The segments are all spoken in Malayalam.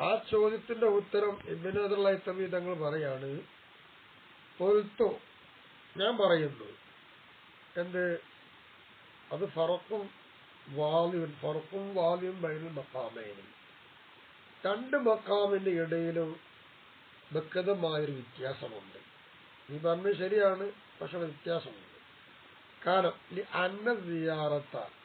ആ ചോദ്യത്തിന്റെ ഉത്തരം ഇബിനദുള്ള തങ്ങൾ പറയാണ് പൊരുത്തു? ഞാൻ പറയുന്നു. എന്ത്? അത് ഫറക്കും വാലിയും ഫറക്കും വാലിയും ബൈനൽ മക്കാമേനും രണ്ട് മക്കാമിന്റെ ഇടയിലും വ്യക്തമായൊരു വ്യത്യാസമുണ്ട്. നീ പറഞ്ഞത് ശരിയാണ് പക്ഷെ വ്യത്യാസമുണ്ട്. കാരണം അന്ന സിയാറത്ത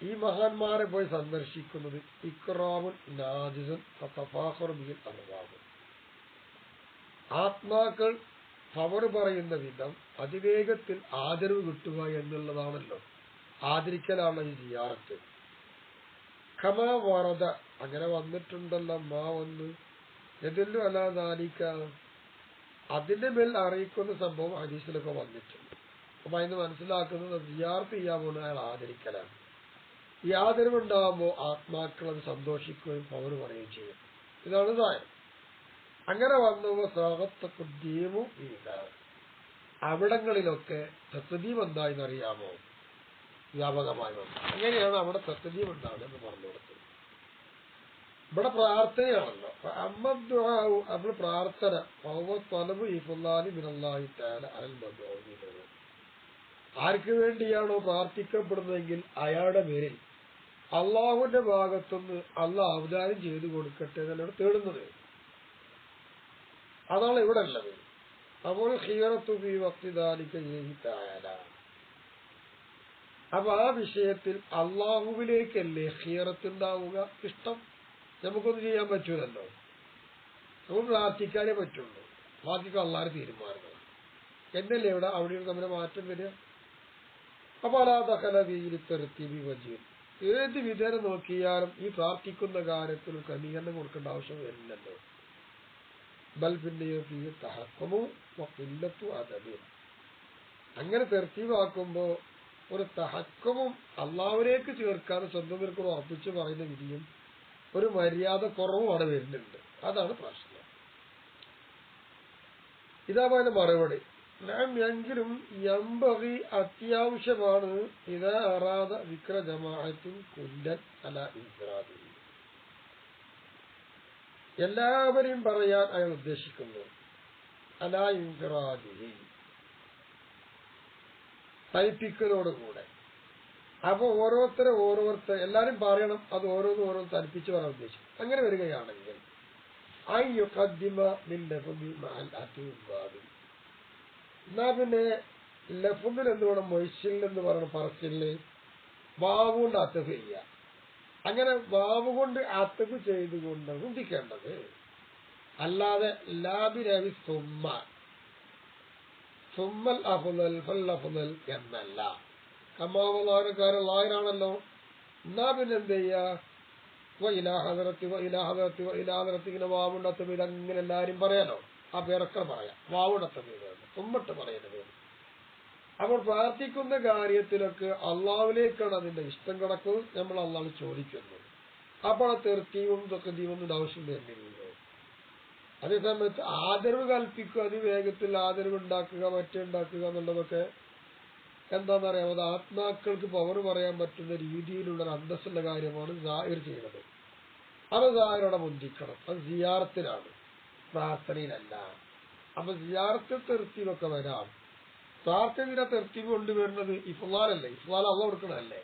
ഈ മഹാന്മാരെ പോയി സന്ദർശിക്കുന്നത് ഇക്റാമുൻ നാജിസൻ തഫാഹുർബിയിൽ അനുവാദം ആത്മാക്കൾ പവർ പറയുന്ന വിധം അതിവേഗത്തിൽ ആദരവ് കിട്ടുക എന്നുള്ളതാണല്ലോ ആദരിക്കലാണ് ഈ സിയാറത്ത് ഖമാ വറത അങ്ങനെ വന്നിട്ടുണ്ടല്ലോ മാ ഒന്ന് എതിലും അല്ലാതാലിക്ക അതിന്റെ മേൽ അറിയിക്കുന്ന സംഭവം ഹദീസിലൊക്കെ വന്നിട്ടുണ്ട്. അപ്പൊ അതിന് മനസ്സിലാക്കുന്നത് ജിയാർത്ത് ചെയ്യാൻ പോകുന്ന അയാൾ ആദരിക്കലാണ്. ഈ ആദരവുണ്ടാകുമ്പോൾ ആത്മാക്കൾ അത് സന്തോഷിക്കുകയും പവർ പറയുകയും ചെയ്യും. ഇതാണ് സായം അങ്ങനെ വന്നു സ്വാഗത്തക്കുദ്ദീമു അവിടങ്ങളിലൊക്കെ തത്വദീപ് എന്തായെന്ന് അറിയാമോ വ്യാപകമായി വന്നു. അങ്ങനെയാണ് അവിടെ തത്വദീപ് ഉണ്ടാകുന്നത് പറഞ്ഞു കൊടുത്തത്. ഇവിടെ പ്രാർത്ഥനയാണല്ലോ. അമ്മദ്വാവു നമ്മൾ പ്രാർത്ഥന. തലബ് ഇഫുല്ലാലി മിനല്ലാഹി താല അൽ ആർക്ക് വേണ്ടിയാണോ പ്രാർത്ഥിക്കപ്പെടുന്നതെങ്കിൽ അയാളുടെ പേരിൽ അള്ളാഹുവിന്റെ ഭാഗത്തുനിന്ന് അള്ളാഹ് അവതാരം ചെയ്തു കൊടുക്കട്ടെ എന്നാണ് തേടുന്നത്. അതാണ് ഇവിടെ ഉള്ളത്. അപ്പോൾ ഹീറത്തുബി വക്തിദാലിക്ക തായാല അപ്പൊ ആ വിഷയത്തിൽ അള്ളാഹുവിലേക്കല്ലേ ഹിയറത്തുണ്ടാവുക ഇഷ്ടം? നമുക്കൊന്നും ചെയ്യാൻ പറ്റൂലല്ലോ. നമുക്ക് പ്രാർത്ഥിക്കാനേ പറ്റുള്ളൂ. ബാക്കിക്ക് അള്ളാഹ് തീരുമാനങ്ങൾ. എന്നല്ലേ ഇവിടെ അവിടെ തമ്മിൽ മാറ്റം വരിക? അപ്പൊ അലാ ദഹല വീരിത്തെറുത്തി വജീർ ഏത് വിധേന നോക്കിയാലും ഈ പ്രാർത്ഥിക്കുന്ന കാര്യത്തിൽ ക്രമീകരണം കൊടുക്കേണ്ട ആവശ്യം വരില്ലല്ലോ ബൽബിന്റെയോ ഫീ തഹക്കമോ അങ്ങനെ തെർത്തീവാക്കുമ്പോ ഒരു തഹക്കമും അള്ളാവിലേക്ക് ചേർക്കാതെ സ്വന്തം പേർക്കൂടെ ഉറപ്പിച്ച് പറയുന്ന വിധിയും ഒരു മര്യാദ കുറവും അവിടെ വരുന്നുണ്ട്. അതാണ് പ്രശ്നം. ഇതാ മറുപടി. നാം എങ്കിലും എമ്പതി അത്യാവശ്യമാണ്. ഇത് അറാദ വിക്ര കുല്ലൻ അല ഇസ്രാദി എല്ലാവരെയും പറയാൻ അയാൾ ഉദ്ദേശിക്കുന്നു. അല ഇൻഫിറാദി തയ്പ്പിക്കലോടുകൂടെ അപ്പൊ ഓരോരുത്തരെ ഓരോരുത്തർ എല്ലാരും പറയണം അത് ഓരോന്ന് ഓരോന്ന് തനിപ്പിച്ച് പറയാൻ ഉദ്ദേശിക്കും. അങ്ങനെ വരികയാണെങ്കിൽ ഐ യുഖദ്ദിമ മിൻ ലഫ്ദി മഅൽ അത്തിവാദി എന്നാ പിന്നെ ലഫുദിൽ എന്ത് വേണം? മൊയ്സിൽ എന്ന് പറയുന്ന പറച്ചിൽ വാവ് കൊണ്ട് അത്തഫ് ചെയ്യുക. അങ്ങനെ വാവ് കൊണ്ട് അത്തഫ് ചെയ്തുകൊണ്ട് ഉദിക്കേണ്ടത് അല്ലാതെ ലാബി രവി സുമ്മ. സുമ്മൽ അഫുദൽ ഫൽ അഫുദൽ എന്നല്ല. കമ്മാവലാരക്കാരൻ ലായനാണല്ലോ. എന്നാ പിന്നെ എന്ത് ചെയ്യുക? ഇലാഹദറത്തി ഇലാഹദറത്തി ഇലാഹദറത്തി ഇങ്ങനെ വാവുണ്ട് അത്തഫ് ഇതങ്ങനെ എല്ലാരും പറയാലോ. ആ പേരൊക്കെ പറയാം. വാവുടത്തെ പേര് തുമ്മിട്ട് പേര്. അപ്പോൾ പ്രാർത്ഥിക്കുന്ന കാര്യത്തിലൊക്കെ അള്ളാവിലേക്കാണ് അതിന്റെ ഇഷ്ടം കിടക്കുന്നത്. നമ്മൾ അള്ളാഹ് ചോദിക്കുന്നത് അപ്പോൾ ആ തെർത്തീവും തൊക്കതീവൊന്നും ആവശ്യം വരുന്നില്ലല്ലോ. അതേസമയത്ത് ആദരവ് കൽപ്പിക്കുക അതിവേഗത്തിൽ ആദരവ് ഉണ്ടാക്കുക മറ്റേ ഉണ്ടാക്കുക എന്നുള്ളതൊക്കെ എന്താന്ന് പറയാം അത് ആത്മാക്കൾക്ക് പവർ പറയാൻ പറ്റുന്ന രീതിയിലുള്ള അന്തസ്സുള്ള കാര്യമാണ് ജാഹിർ ചെയ്യുന്നത് അത് സാഹിറോടെ മുന്തിക്കണം? അത് സിയാറത്തിലാണ്. പ്രാർത്ഥനയിലല്ല. അപ്പൊ സിയാറത്തിൽ തെർത്തിലൊക്കെ വരാം. പ്രാർത്ഥനയുടെ തെർത്തിവ് കൊണ്ടുവരുന്നത് ഇഫ്ലാലല്ലേ? ഇഫ്ലാൽ അള്ള കൊടുക്കണല്ലേ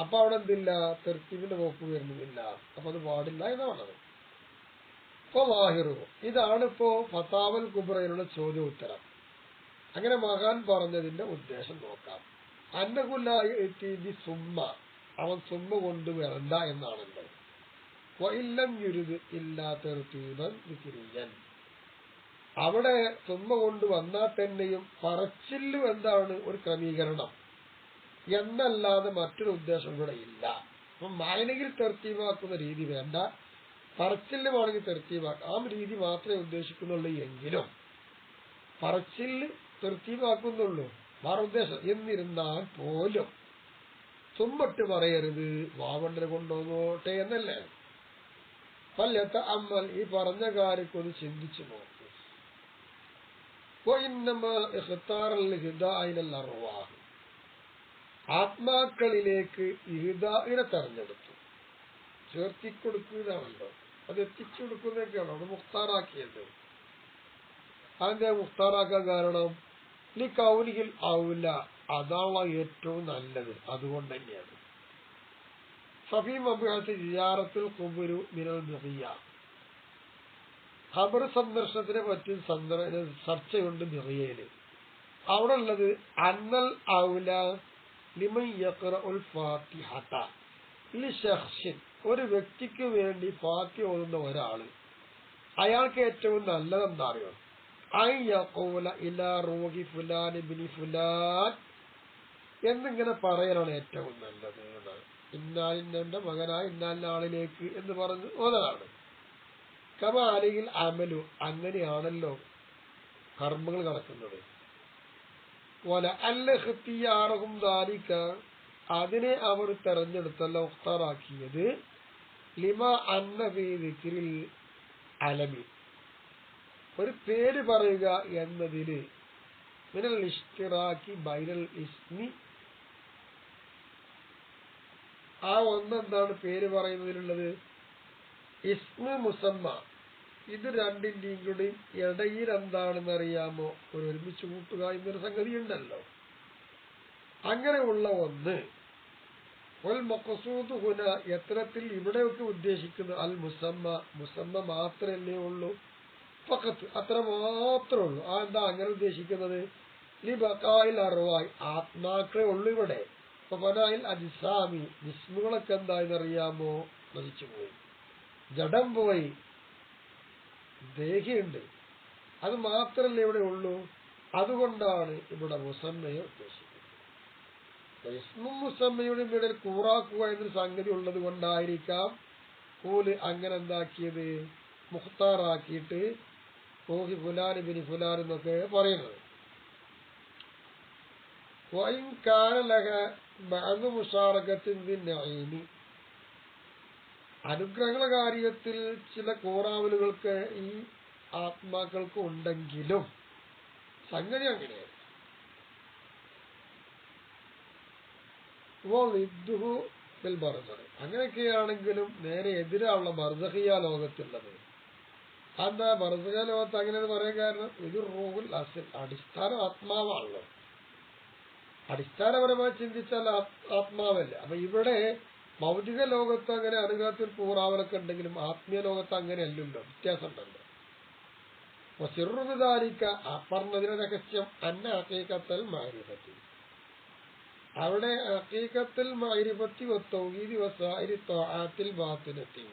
അപ്പൊ അവിടെ എന്തില്ല? തെർത്തിവിന്റെ വകുപ്പ് വരുന്നില്ല. അപ്പൊ അത് പാടില്ല എന്ന് പറഞ്ഞത്. വാഹിറു. ഇതാണ് ഇപ്പോ ഫത്താവൽ കുബ്രയിലുള്ള ചോദ്യ ഉത്തരം അങ്ങനെ മകാൻ പറഞ്ഞതിന്റെ ഉദ്ദേശം നോക്കാം. അന്നകുല്ലായി സുമ്മ. അവൻ സുമ്മ കൊണ്ടുവരണ്ട എന്നാണല്ലോ. വൈല്ലം യുരുത് ഇല്ലാത്തെർത്തീവൻ വിക്രിയൻ അവിടെ തുമ്മ കൊണ്ട് വന്നാൽ തന്നെയും പറച്ചില്ലു എന്താണ്? ഒരു ക്രമീകരണം. എന്നല്ലാതെ മറ്റൊരു ഉദ്ദേശം കൂടെ ഇല്ല. അപ്പം മായനയിൽ തെർത്തീവാക്കുന്ന രീതി വേണ്ട. പറച്ചില്ലുമാണെങ്കിൽ തെർത്തീവാക്കുക ആ രീതി മാത്രമേ ഉദ്ദേശിക്കുന്നുള്ളൂ എങ്കിലും പറച്ചിൽ തെർത്തീവാക്കുന്നുള്ളൂ വേറെ ഉദ്ദേശം. എന്നിരുന്നാൽ പോലും. തുമ്പട്ട് പറയരുത്. വാവണ്ടൽ കൊണ്ടുപോകോട്ടെ എന്നല്ലേ? പല്ലത്തെ അമ്മൽ ഈ പറഞ്ഞ കാര്യക്കൊന്ന് ചിന്തിച്ചു നോക്കൂ. ആത്മാക്കളിലേക്ക് ഇഹിദായിനെ തെരഞ്ഞെടുത്തു. ചേർത്തിക്കൊടുക്കുന്നതാണല്ലോ. അത് എത്തിച്ചു കൊടുക്കുന്നതൊക്കെയാണോ അത് മുഖ്താറാക്കിയത്. അതിന്റെ മുഖ്താറാക്കാൻ കാരണം നീ കൗലിയിൽ ആവില്ല അതാണ് ഏറ്റവും നല്ലത്. അതുകൊണ്ട് തന്നെയാണ് ഖബർ സന്ദർശനത്തിനെ പറ്റി ചർച്ചയുണ്ട് ബിഹിയയിൽ അവിടെ ഉള്ളത് അന്നൽ ഔല യഖറഉൽ ഫാത്തിഹത. ഒരു വ്യക്തിക്ക് വേണ്ടി ഫാത്തിഹ ഓതുന്ന ഒരാൾ. അയാൾക്ക് ഏറ്റവും നല്ലത് എന്താ അറിയോ ഐ ഇലാ ഫുലാൻ ഇബ്നി ഫുലാൻ എന്നിങ്ങനെ പറയലാണ് ഏറ്റവും നല്ലത് എന്നാണ്. ഇന്നാലിന്റെ മകനായ ഇന്നാലിന്റെ ആളിലേക്ക് എന്ന് പറഞ്ഞ് ഓതലാണ്. കമ അല്ലെങ്കിൽ അമലു അങ്ങനെയാണല്ലോ കർമ്മങ്ങൾ നടക്കുന്നത്. വല അല്ല ഹൃത്തിയാറഹും ദാരിക്ക അതിനെ അവർ തെരഞ്ഞെടുത്തല്ല ഉഖ്താറാക്കിയത്. ലിമ അന്ന വേദിക്കിൽ അലമി. ഒരു പേര് പറയുക എന്നതിൽ മിനൽ ഇഷ്ടിറാക്കി ബൈനൽ ഇസ്മി ആ ഒന്നെന്താണ് പേര് പറയുന്നതിലുള്ളത് ഇസ്മു മുസമ്മ. ഇത് രണ്ടിന്റെയും കൂടി ഇടയിൽ എന്താണെന്ന് അറിയാമോ ഒരു ഒരുമിച്ച് കൂട്ടുക എന്നൊരു സംഗതി ഉണ്ടല്ലോ അങ്ങനെയുള്ള ഒന്ന് ഒൽ മക്കസൂദ് ഹുന എത്തരത്തിൽ ഇവിടെയൊക്കെ ഉദ്ദേശിക്കുന്നു അൽ മുസമ്മ. മുസമ്മ മാത്രമല്ലേ ഉള്ളൂ. പക്കത്ത് അത്ര മാത്രമേ ഉള്ളൂ. ആ എന്താ അങ്ങനെ ഉദ്ദേശിക്കുന്നത്? ലി ബക്കായിൽ അറുവായി ആത്മാക്കളെ ഉള്ളൂ ഇവിടെ. ഫനായിൽ അജിസാമി ജിസ്മുകളൊക്കെ എന്തായെന്നറിയാമോ? നശിച്ചുപോയി ജഡം പോയി. ദേഹിയുണ്ട്. അത് മാത്രമല്ല ഇവിടെ ഉള്ളൂ? അതുകൊണ്ടാണ് ഇവിടെ മുസമ്മയെ ഉദ്ദേശിക്കുന്നത്. ഇസ്മും മുസമ്മയുടെ ഇവിടെ കൂറാക്കുക എന്നൊരു സംഗതി ഉള്ളത് കൊണ്ടായിരിക്കാം കൂൽ അങ്ങനെ എന്താക്കിയത്? മുഖ്താറാക്കിയിട്ട് കോഹി ഫുലാൻ ബിനി ഫുലാൻ എന്നൊക്കെ പറയുന്നത്. ബഅദ് മുഷാറകത്തിൻ നഈമി. അനുഗ്രഹങ്ങളുടെ കാര്യത്തിൽ ചില കോറാവലുകൾക്ക് ഈ ആത്മാക്കൾക്ക് ഉണ്ടെങ്കിലും സംഗതി ബർസഖ്. അങ്ങനെയൊക്കെയാണെങ്കിലും നേരെ എതിരാണുള്ള ബർസഹിയ ലോകത്തുള്ളത്. എന്താ ബർസഖ ലോകത്ത് അങ്ങനെ പറയാൻ കാരണം ഇത് റൂഹുൽ അസിൽ അടിസ്ഥാന ആത്മാവാണല്ലോ അടിസ്ഥാനപരമായി ചിന്തിച്ചാൽ ആത്- ആത്മാവല്ലേ. അപ്പൊ ഇവിടെ ഭൗതിക ലോകത്ത് അങ്ങനെ അനുഗ്രഹത്തിൽ പൂറാവലൊക്കെ ഉണ്ടെങ്കിലും ആത്മീയ ലോകത്ത് അങ്ങനെ അല്ലല്ലോ വ്യത്യാസം ഉണ്ടല്ലോ ചെറുതാരിക്ക അപ്പറഞ്ഞതിന് രഹസ്യം അന്ന അക്കീക്കത്തൽ മാരിപത്തി. അവിടെ അക്കീക്കത്തിൽ മാരിഫത്തി ഒത്തൗഹീദി വസായിരി ആത്തിൽ ബാത്തിനെത്തി.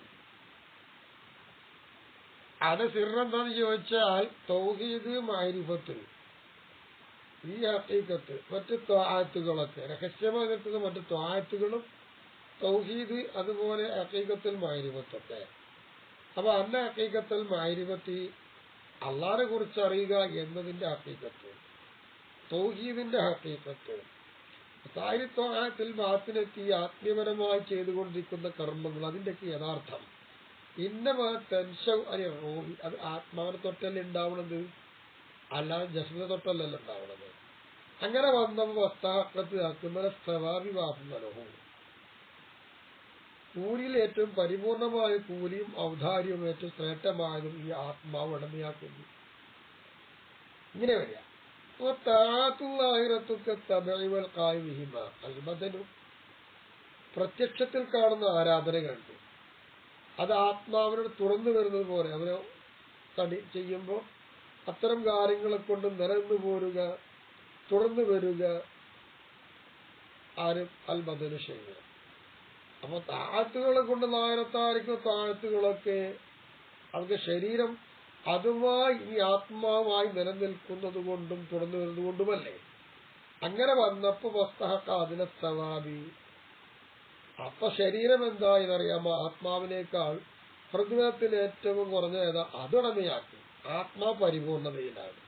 അത് സിറെന്താന്ന് ചോദിച്ചാൽ തൗഹീദ് മാരിഫത്ത് ഈ ഹക്കീക്കത്ത് മറ്റ് ത്വാഅത്തുകളൊക്കെ രഹസ്യമായി നിൽക്കുന്ന മറ്റ് തൗഹീദ് അതുപോലെ ഹക്കീക്കത്തിൽ മാരിഫത്തൊക്കെ അപ്പൊ അന്ന ഹക്കീക്കത്തിൽ മാരിഫത്തി അള്ളാനെ കുറിച്ച് അറിയുക എന്നതിന്റെ ഹക്കീക്കത്ത് തൗഹീദിന്റെ ഹക്കീക്കത്ത് താരിത്വാഹത്തിൽ മാത്തിനെത്തി ആത്മീയപരമായി ചെയ്തുകൊണ്ടിരിക്കുന്ന കർമ്മങ്ങൾ അതിന്റെയൊക്കെ യഥാർത്ഥം. ഇന്നമാ ടെൻഷൻ അല്ലെ റോഹി അത് ആത്മാവിനെ തൊട്ടല്ലേ ഉണ്ടാവണത്? അല്ലാതെ ജസ്മിനെ തൊട്ടല്ലല്ലോ ഉണ്ടാവണത് അങ്ങനെ വന്നപ്പോൾ വസ്താക്കത്ത് അക്കുമല സ്ഥവാബി നൽകും കൂലിയിൽ ഏറ്റവും പരിപൂർണമായ കൂലിയും ഔദാര്യവും ഏറ്റവും ശ്രേഷ്ഠമായതും ഈ ആത്മാവ് ഉടമയാക്കുന്നു. ഇങ്ങനെ വരിക. പ്രത്യക്ഷത്തിൽ കാണുന്ന ആരാധനകളുണ്ട് അത് ആത്മാവിനോട് തുറന്നു വരുന്നത് പോലെ അവരെ തടി ചെയ്യുമ്പോൾ അത്തരം കാര്യങ്ങളെ കൊണ്ട് നിറഞ്ഞു പോരുക തുറന്നു വരിക ആരും അൽബദനു ചെയ്യുക അപ്പൊ താഴത്തുകളെ കൊണ്ട് നായനത്തായിരിക്കുന്ന താഴത്തുകളൊക്കെ അവർക്ക് ശരീരം അതുമായി ഈ ആത്മാവായി നിലനിൽക്കുന്നത് കൊണ്ടും തുറന്നു വരുന്നത് കൊണ്ടുമല്ലേ? അങ്ങനെ വന്നപ്പോ വസ്തഹക്ക അതിനെ സവാബി. അപ്പൊ ശരീരം എന്തായെന്നറിയാമോ? ആത്മാവിനേക്കാൾ ഹൃദയത്തിൽ ഏറ്റവും കുറഞ്ഞ ഏതാ? അതുടമയാക്കി. ആത്മാ പരിപൂർണതയിലാണ്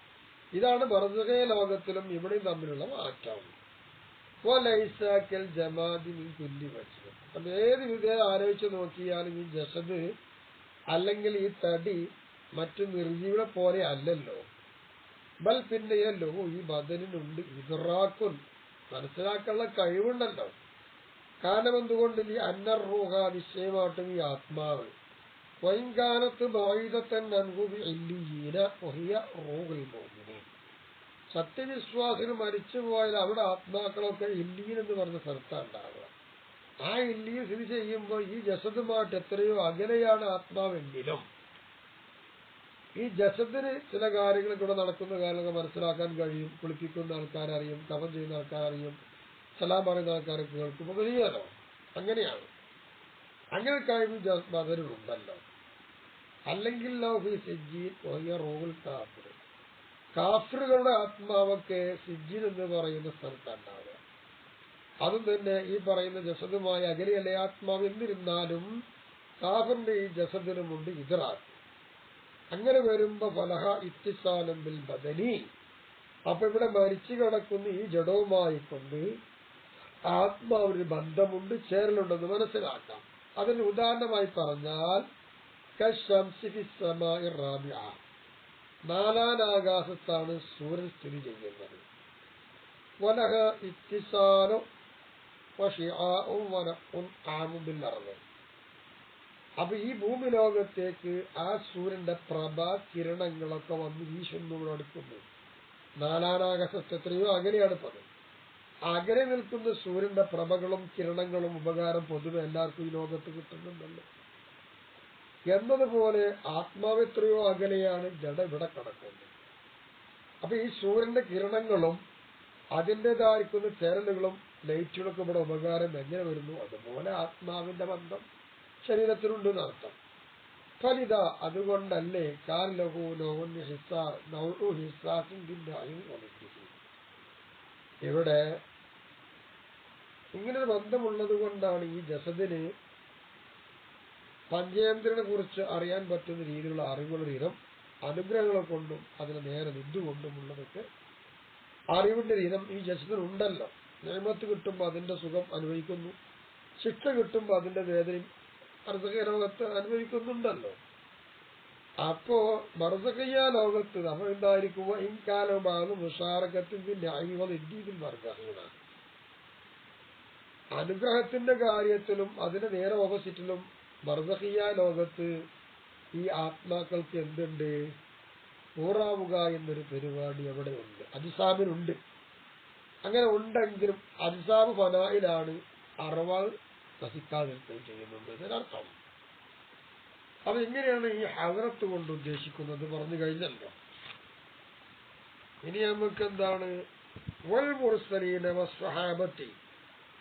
ഇതാണ് ബർദകയ ലോകത്തിലും ഇവിടെയും തമ്മിലുള്ള മാറ്റം. ജമാതി ജമാദിൻ തുല്യ വച്ചത് അപ്പൊ ഏത് വിധേയം ആലോചിച്ച് നോക്കിയാലും ഈ ജസദ് അല്ലെങ്കിൽ ഈ തടി മറ്റു നിർജീവികളെ പോലെ അല്ലല്ലോ. ബൽ പിന്നെയല്ലോ ഈ ബദലിനുണ്ട്. ഇതറാക്കുൻ മനസ്സിലാക്കാനുള്ള കഴിവുണ്ടല്ലോ. കാരണം എന്തുകൊണ്ട് ഈ അന്നർ റൂഹ നിശ്ചയമായിട്ടും ഈ ആത്മാവ്? വൈകാലത്ത് ബായുധത്തൻ അൻഹുബി ഇല്ലിയീന ഒഹിയ റൂഹുൽ മോമിനീൻ സത്യവിശ്വാസിന് മരിച്ചു പോയാൽ അവിടെ ആത്മാക്കളൊക്കെ ഇല്ലീൻ എന്ന് പറഞ്ഞ സ്ഥലത്താണ് ഉണ്ടാവുക. ആ ഇല്ലീൻ സ്ഥിതി ചെയ്യുമ്പോൾ ഈ ജസദുമായിട്ട് എത്രയോ അകലെയാണ് ആത്മാവെങ്കിലും. ഈ ജസദിന് ചില കാര്യങ്ങൾ ഇവിടെ നടക്കുന്ന കാര്യങ്ങളൊക്കെ മനസ്സിലാക്കാൻ കഴിയും. കുളിപ്പിക്കുന്ന ആൾക്കാരറിയും തപം ചെയ്യുന്ന ആൾക്കാരറിയും സലാം പറയുന്ന ആൾക്കാരൊക്കെ കേൾക്കുമ്പോൾ അത് അങ്ങനെയാണ്. അങ്ങനെ കഴിവ് മകനുണ്ടല്ലോ അല്ലെങ്കിൽ ലോഹി കാഫിറുകളുടെ ആത്മാവൊക്കെ സിജീൻ എന്ന് പറയുന്ന സ്ഥലത്തുണ്ടാവുക അതും തന്നെ ഈ പറയുന്ന ജസദുമായി അകലെയല്ലേ ആത്മാവ്? എന്നിരുന്നാലും കാഫറിന്റെ ഈ ജസദിനുമുണ്ട് ഇതറാത്ത് അങ്ങനെ വരുമ്പോ ഫലഹ ഇത്തിസാനം ബിൽ ബദനി. അപ്പൊ ഇവിടെ മരിച്ചു കിടക്കുന്ന ഈ ജഡവുമായി കൊണ്ട് ആത്മാവിന് ബന്ധമുണ്ട് ചേരലുണ്ടെന്ന് മനസ്സിലാക്കാം. അതിന് ഉദാഹരണമായി പറഞ്ഞാൽ നാലാനാകാശത്താണ് സൂര്യൻ സ്ഥിതി ചെയ്യുന്നത്. വലഹ ഇത്തിസാനോ ആമുബില്ലറവ് അപ്പൊ ഈ ഭൂമി ലോകത്തേക്ക് ആ സൂര്യന്റെ പ്രഭ കിരണങ്ങളൊക്കെ വന്ന് ഈശ്വരനോട് അടുക്കുന്നു. നാലാനാകാശത്ത് എത്രയോ അകലെയാണ് പത് അകലെ നിൽക്കുന്ന സൂര്യന്റെ പ്രഭകളും കിരണങ്ങളും ഉപകാരം പൊതുവെ എല്ലാവർക്കും ഈ ലോകത്ത് കിട്ടുന്നുണ്ടല്ലോ. എന്നതുപോലെ ആത്മാവ് എത്രയോ അകലെയാണ് ജഡ ഇവിടെ കിടക്കുന്നത്. അപ്പൊ ഈ സൂര്യന്റെ കിരണങ്ങളും അതിന്റെതായിരിക്കുന്ന ചേരലുകളും ലൈറ്റുകൾക്ക് ഇവിടെ ഉപകാരം എങ്ങനെ വരുന്നു? അതുപോലെ ആത്മാവിന്റെ ബന്ധം ശരീരത്തിനുണ്ട് എന്നർത്ഥം. ഫലിത അതുകൊണ്ടല്ലേ കാൽ ലഹു ഹിസ്സാസിന്റെ ഇവിടെ ഇങ്ങനൊരു ബന്ധമുള്ളത് കൊണ്ടാണ് ഈ ജസദിന് പഞ്ചേന്ദ്രനെ കുറിച്ച് അറിയാൻ പറ്റുന്ന രീതിയിലുള്ള അറിവുകളുടെ ഇനം അനുഗ്രഹങ്ങളെ കൊണ്ടും അതിന് നേരെ നിന്നുകൊണ്ടുമുള്ളതൊക്കെ അറിവിന്റെ ഇനം ഈ ജസദിനുണ്ടല്ലോ നിയമത്ത് കിട്ടുമ്പോൾ അതിന്റെ സുഖം അനുഭവിക്കുന്നു. ശിക്ഷ കിട്ടുമ്പോൾ അതിന്റെ വേദനയും മർസകയ ലോകത്ത് അനുഭവിക്കുന്നുണ്ടല്ലോ. അപ്പോ മർസകയ്യ ലോകത്ത് നമ്മൾ എന്തായിരിക്കുമോ ഇൻകാലമാകും മുഷാറകത്തിന്റെ അഴിവത് ഇന്ത്യയിൽ മർഗഹീനാണ് അനുഗ്രഹത്തിന്റെ കാര്യത്തിലും അതിന് നേരെ ഓപ്പോസിറ്റിലും മർസഹിയ ലോകത്ത് ഈ ആത്മാക്കൾക്ക് എന്തുണ്ട്? പൂറാവുക എന്നൊരു പരിപാടി അവിടെ ഉണ്ട്. അജിസാബിനുണ്ട് അങ്ങനെ ഉണ്ടെങ്കിലും അജിസാബ് ഫനായിലാണ് അറവാൾ നശിക്കാതിരിക്കുകയും ചെയ്യുന്നുണ്ട് ഇതിനർത്ഥം അപ്പൊ എങ്ങനെയാണ് ഈ ഹവറത്ത് കൊണ്ട് ഉദ്ദേശിക്കുന്നത് പറഞ്ഞു കഴിഞ്ഞല്ലോ. ഇനി നമുക്ക് എന്താണ്? വൽ മുർസലീന വസ്വഹാബത്തി.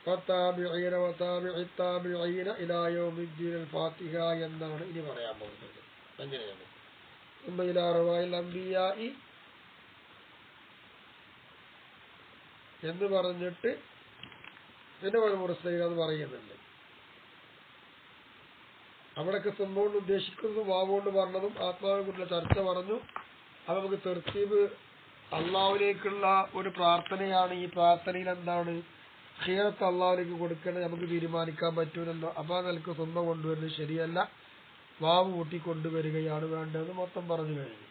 വത്താബിഈന വതാബിഇ താബിഈന ഇലാ യൗമിദ്ദീൻ ഫാത്തിഹ എന്നാണ് ഇനി പറയാൻ പോകുന്നത് അങ്ങനെയാണ് ثم إلى رواي الأنبياء എന്ന് പറഞ്ഞിട്ട് പിന്നെ ഒരു മുറസ്ലീൻ അത് പറയുന്നുണ്ട് അവിടൊക്കെ സുമ്പോണ്ട് ഉദ്ദേശിക്കുന്നതും വാവുകൊണ്ട് പറഞ്ഞതും ആത്മാവിനെ കുറിച്ചുള്ള ചർച്ച പറഞ്ഞു അത് നമുക്ക് തെർത്തീബ് അള്ളാഹുലേക്കുള്ള ഒരു പ്രാർത്ഥനയാണ് ഈ പ്രാർത്ഥനയിൽ എന്താണ് ക്ഷീണത്ത് അള്ളാഹുലേക്ക് കൊടുക്കേണ്ടത് നമുക്ക് തീരുമാനിക്കാൻ പറ്റൂലല്ലോ. അപ്പൊ നിലയ്ക്ക് സ്വന്തം കൊണ്ടുവരുന്നത് ശരിയല്ല. വാവ് കൂട്ടി കൊണ്ടുവരികയാണ് വേണ്ടത് മൊത്തം പറഞ്ഞു കഴിഞ്ഞു.